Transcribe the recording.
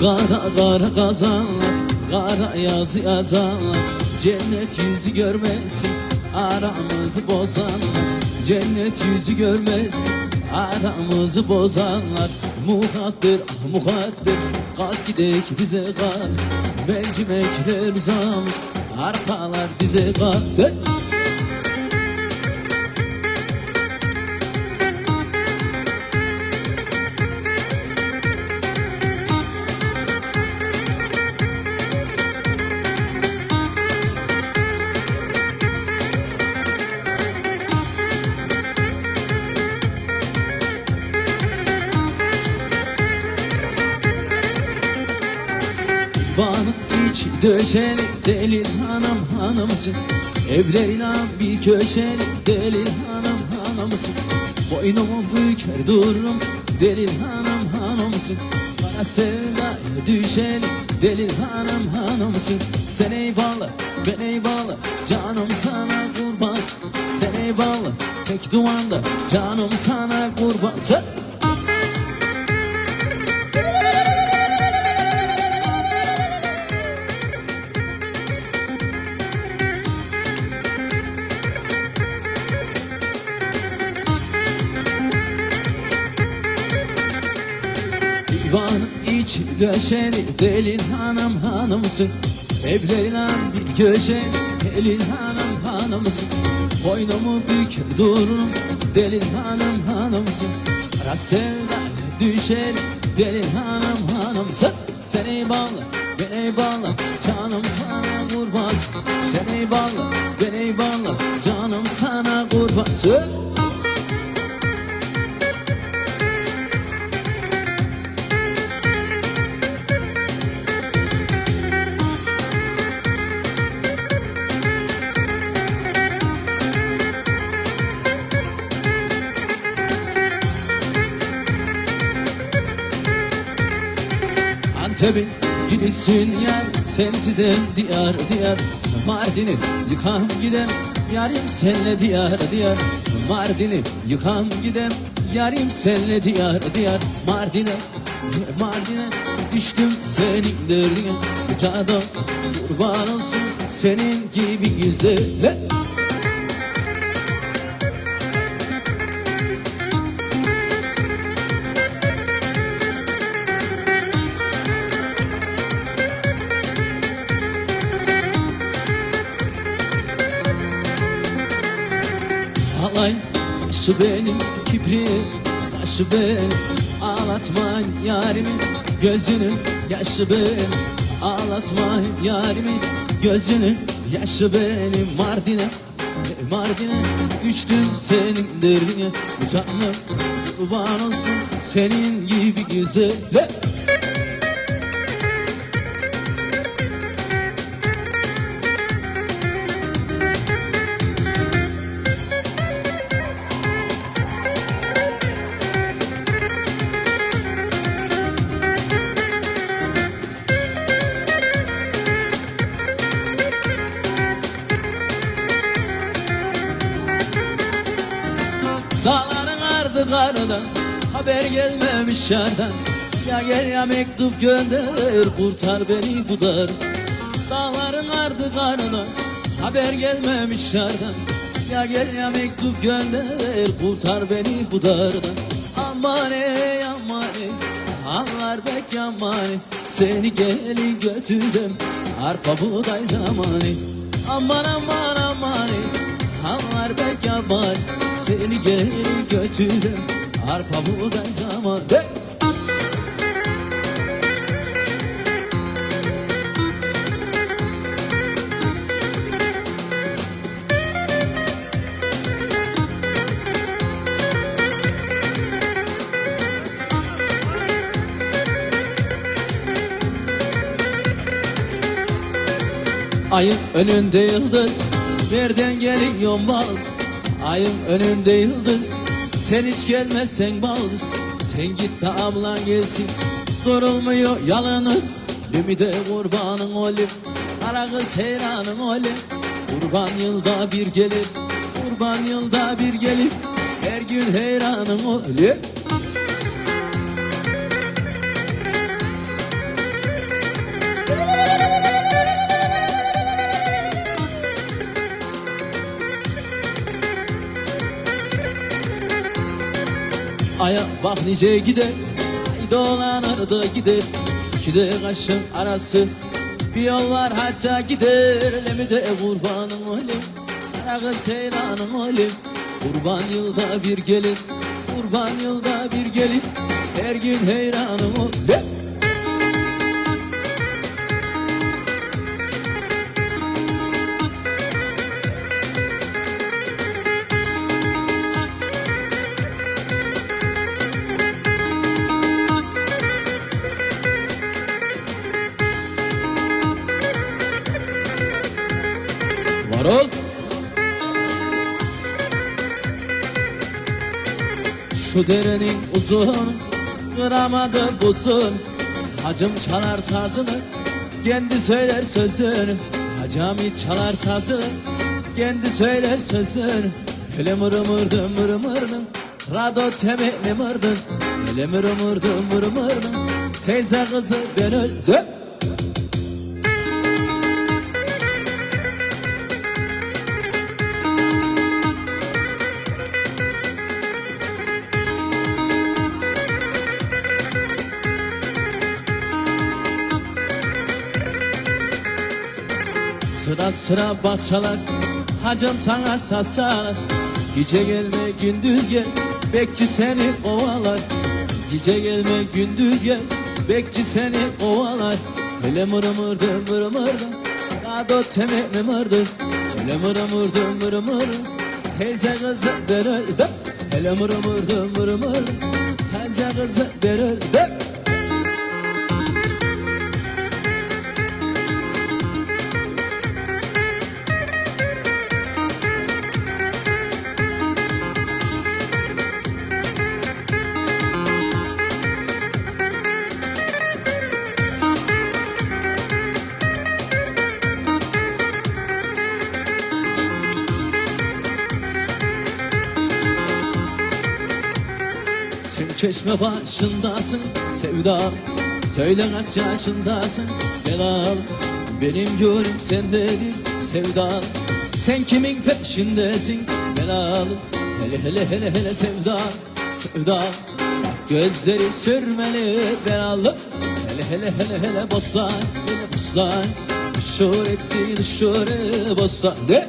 Kara kara kazanlar Kara yazı yazanlar Cennet yüzü görmesin Aramızı bozanlar Cennet yüzü görmesin Aramızı bozanlar Muhaddir ah muhaddir Kalk gidek bize kal. Mercimekler uzamış Arpalar bize kal döşeni delil hanım hanımsın. Evlerine bir köşeli delil hanım hanımsın. Boynumu büker dururum delil hanım hanımsın. Bana sevdaya düşeni delil hanım hanımsın. Sen eyvallah ben eyvallah canım sana kurban. Sen eyvallah tek duanda canım sana kurban. Sen- Divan iç döşeni delil hanım hanımsın. Evlerine bir köşe delil hanım hanımsın. Boynumu büker dururum delil hanım hanımsın. Ara sevda düşer delil hanım hanımsın. Sen eyvallah ben eyvallah canım sana kurban. Sen eyvallah ben eyvallah canım sana kurban. Söyle. Antep'in gibisin yar sensiz el diyar diyar. Mardin'i yıkan gidem yarim senle diyar diyar. Mardin'i yıkan gidem yarim senle diyar diyar. Mardin'e Mardin'e düştüm senin derdine Canım kurban olsun senin gibi güzele taşı benim kibri taşı benim. Ağlatma yarimi gözünün yaşı benim. Ağlatma yarimi gözünün yaşı benim. Mardin'e Mardin'e düştüm senin derdine. Canım kurban olsun senin gibi güzele. Dağların ardı kardan Haber gelmemiş yerden. Ya gel ya mektup gönder Kurtar beni bu dar. Dağların ardı kardan Haber gelmemiş yerden. Ya gel ya mektup gönder Kurtar beni bu dardan Aman ey aman ey Anlar bek aman ey. Seni gelin götürem Arpa buğday zamanı. Aman aman aman ey yaman Seni geri götürüm Arpa buğday zaman. Hey! Ayın önünde yıldız Nereden geliyor baldız Ayın önünde yıldız. Sen hiç gelmezsen baldız. Sen git de ablan gelsin. Durulmuyor yalınız. Ümide kurbanın olayım Kara kız heyranın olayım Kurban yılda bir gelir. Kurban yılda bir gelir. Her gün heyranın olayım Aşağıya bak nice gider Ay dolanır da gider. İki de kaşın arası Bir yol var hacca gider. Lemi de kurbanın olim Kara kız heyranın olim Kurban yılda bir gelir Kurban yılda bir gelir. Her gün heyranım olim Var ol. Şu derenin uzun Kıramadı buzun Hacım çalar sazını Kendi söyler sözünü. Hacım hiç çalar sazını Kendi söyler sözünü. Hele mırı mırdı mırı mırdım Rado temeli mırdım Hele mırı mırdı mırı mırdım Teyze kızı ben öldüm Sıra sıra bahçalar Hacım sana saz çalar Gece gelme gündüz gel Bekçi seni kovalar Gece gelme gündüz gel Bekçi seni kovalar Öyle mırı mırdı mırı mırdı Rado temeli mırdı. Öyle mırı mırdı mırı mırdı Teyze kızı ben öldüm Hele mırı mırdı mırı mırdı Teyze kızı ben çeşme başındasın sevda Söyle kaç yaşındasın. Gel Benim gönlüm sendedir sevda Sen kimin peşindesin? Gel al Hele hele hele hele sevda sevda. Gözleri sürmeli belalı. Hele hele hele hele bostan hele bostan. Etti dışarı bostan. De